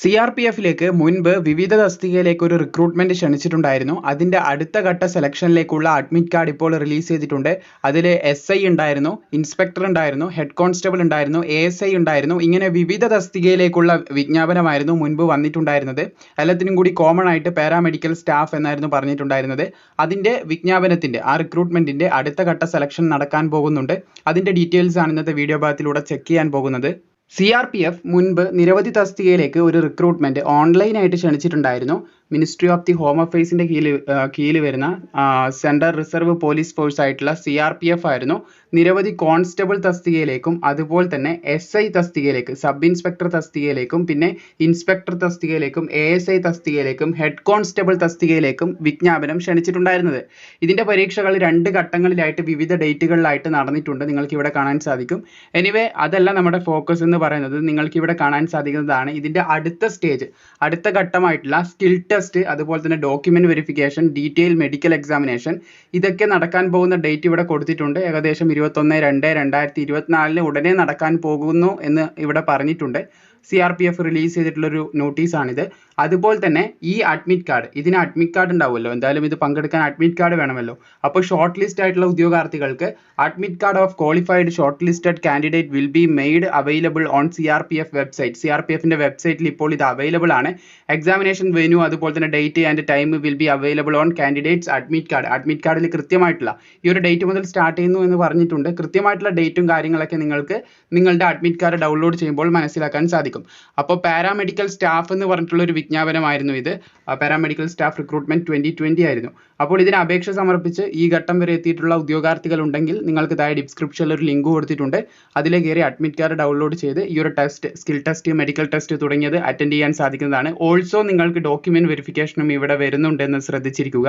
C R P എഫിലേക്ക് മുൻപ് വിവിധ തസ്തികയിലേക്ക് ഒരു റിക്രൂട്ട്മെന്റ് ക്ഷണിച്ചിട്ടുണ്ടായിരുന്നു. അതിന്റെ അടുത്ത ഘട്ട സെലക്ഷനിലേക്കുള്ള അഡ്മിറ്റ് കാർഡ് ഇപ്പോൾ റിലീസ് ചെയ്തിട്ടുണ്ട്. അതിൽ എസ് ഐ ഉണ്ടായിരുന്നു ഇൻസ്പെക്ടർ ഉണ്ടായിരുന്നു ഹെഡ് കോൺസ്റ്റബിൾ ഉണ്ടായിരുന്നു എ എസ് ഐ ഉണ്ടായിരുന്നു. ഇങ്ങനെ വിവിധ തസ്തികയിലേക്കുള്ള വിജ്ഞാപനമായിരുന്നു മുൻപ് വന്നിട്ടുണ്ടായിരുന്നത്. എല്ലാത്തിനും കൂടി കോമൺ ആയിട്ട് പാരാമെഡിക്കൽ സ്റ്റാഫ് എന്നായിരുന്നു പറഞ്ഞിട്ടുണ്ടായിരുന്നത്. അതിന്റെ വിജ്ഞാപനത്തിന്റെ ആ റിക്രൂട്ട്മെന്റിന്റെ അടുത്ത ഘട്ട സെലക്ഷൻ നടക്കാൻ പോകുന്നുണ്ട്. അതിന്റെ ഡീറ്റെയിൽസ് ആണ് ഇന്നത്തെ വീഡിയോ ഭാഗത്തിലൂടെ ചെക്ക് ചെയ്യാൻ പോകുന്നത്. സി ആർ പി എഫ് മുൻപ് നിരവധി തസ്തികയിലേക്ക് ഒരു റിക്രൂട്ട്മെന്റ് ഓൺലൈനായിട്ട് ക്ഷണിച്ചിട്ടുണ്ടായിരുന്നു. മിനിസ്ട്രി ഓഫ് ദി ഹോം അഫയേഴ്സിന്റെ കീഴിൽ കീഴിൽ വരുന്ന സെൻട്രൽ റിസർവ് പോലീസ് ഫോഴ്സ് ആയിട്ടുള്ള സി ആർ പി എഫ് ആയിരുന്നു. നിരവധി കോൺസ്റ്റബിൾ തസ്തികയിലേക്കും അതുപോലെ തന്നെ എസ് ഐ തസ്തികയിലേക്ക് സബ് ഇൻസ്പെക്ടർ തസ്തികയിലേക്കും പിന്നെ ഇൻസ്പെക്ടർ തസ്തികയിലേക്കും എ എസ് ഐ തസ്തികയിലേക്കും ഹെഡ് കോൺസ്റ്റബിൾ തസ്തികയിലേക്കും വിജ്ഞാപനം ക്ഷണിച്ചിട്ടുണ്ടായിരുന്നത്. ഇതിന്റെ പരീക്ഷകൾ രണ്ട് ഘട്ടങ്ങളിലായിട്ട് വിവിധ ഡേറ്റുകളിലായിട്ട് നടന്നിട്ടുണ്ട്. നിങ്ങൾക്ക് ഇവിടെ കാണാൻ സാധിക്കും. എനിവേ അതല്ല നമ്മുടെ ഫോക്കസ് എന്ന് പറയുന്നത് നിങ്ങൾക്ക് ഇവിടെ കാണാൻ സാധിക്കുന്നതാണ്. ഇതിന്റെ അടുത്ത സ്റ്റേജ് അടുത്ത ഘട്ടമായിട്ടുള്ള സ്കിൽ ടെസ്റ്റ് അതുപോലെ തന്നെ document verification detail medical examination ഇതൊക്കെ നടക്കാൻ പോകുന്ന ഡേറ്റ് ഇവിടെ കൊടുത്തിട്ടുണ്ട്. ഏകദേശം ഇരുപത്തൊന്ന് രണ്ട് രണ്ടായിരത്തി ഇരുപത്തിനാലിന് ഉടനെ നടക്കാൻ പോകുന്നു എന്ന് ഇവിടെ പറഞ്ഞിട്ടുണ്ട്. C R P F release ചെയ്തിട്ടുള്ളൊരു നോട്ടീസാണിത് അതുപോലെ തന്നെ ഈ അഡ്മിറ്റ് കാർഡ് ഇതിന് അഡ്മിറ്റ് കാർഡ് ഉണ്ടാവുമല്ലോ. എന്തായാലും ഇത് പങ്കെടുക്കാൻ അഡ്മിറ്റ് കാർഡ് വേണമല്ലോ. അപ്പോൾ ഷോർട്ട് ലിസ്റ്റ് ആയിട്ടുള്ള ഉദ്യോഗാർത്ഥികൾക്ക് admit card of qualified shortlisted candidate will be made available on C R P F website C R P എഫിന്റെ വെബ്സൈറ്റിൽ ഇപ്പോൾ ഇത് അവൈലബിൾ ആണ്. എക്സാമിനേഷൻ വെന്യൂ അതുപോലെ തന്നെ date and time will be available on candidates admit card admit card കൃത്യമായിട്ടുള്ള ഈ ഒരു ഡേറ്റ് മുതൽ സ്റ്റാർട്ട് ചെയ്യുന്നു എന്ന് പറഞ്ഞിട്ടുണ്ട്. കൃത്യമായിട്ടുള്ള ഡേറ്റും കാര്യങ്ങളൊക്കെ നിങ്ങൾക്ക് നിങ്ങളുടെ അഡ്മിറ്റ് കാർഡ് ഡൗൺലോഡ് ചെയ്യുമ്പോൾ മനസ്സിലാക്കാൻ സാധിക്കും. അപ്പോൾ പാരാമെഡിക്കൽ സ്റ്റാഫ് എന്ന് പറഞ്ഞിട്ടുള്ള ഒരു വിജ്ഞാപനമായിരുന്നു ഇത്. Paramedical staff recruitment twenty twenty ആയിരുന്നു. അപ്പോൾ ഇതിന് അപേക്ഷ സമർപ്പിച്ച് ഈ ഘട്ടം വരെ എത്തിയിട്ടുള്ള ഉദ്യോഗാർത്ഥികൾ ഉണ്ടെങ്കിൽ നിങ്ങൾക്ക് താഴെ ഡിസ്ക്രിപ്ഷനിൽ ഒരു ലിങ്ക് കൊടുത്തിട്ടുണ്ട്. അതിലെ കയറി അഡ്മിറ്റ് കാർഡ് ഡൗൺലോഡ് ചെയ്ത് ഈ ഒരു test skill test medical test തുടങ്ങിയത് അറ്റൻഡ് ചെയ്യാൻ സാധിക്കുന്നതാണ്. ഓൾസോ നിങ്ങൾക്ക് ഡോക്യുമെന്റ് വെരിഫിക്കേഷനും ഇവിടെ വരുന്നുണ്ടെന്ന് ശ്രദ്ധിച്ചിരിക്കുക.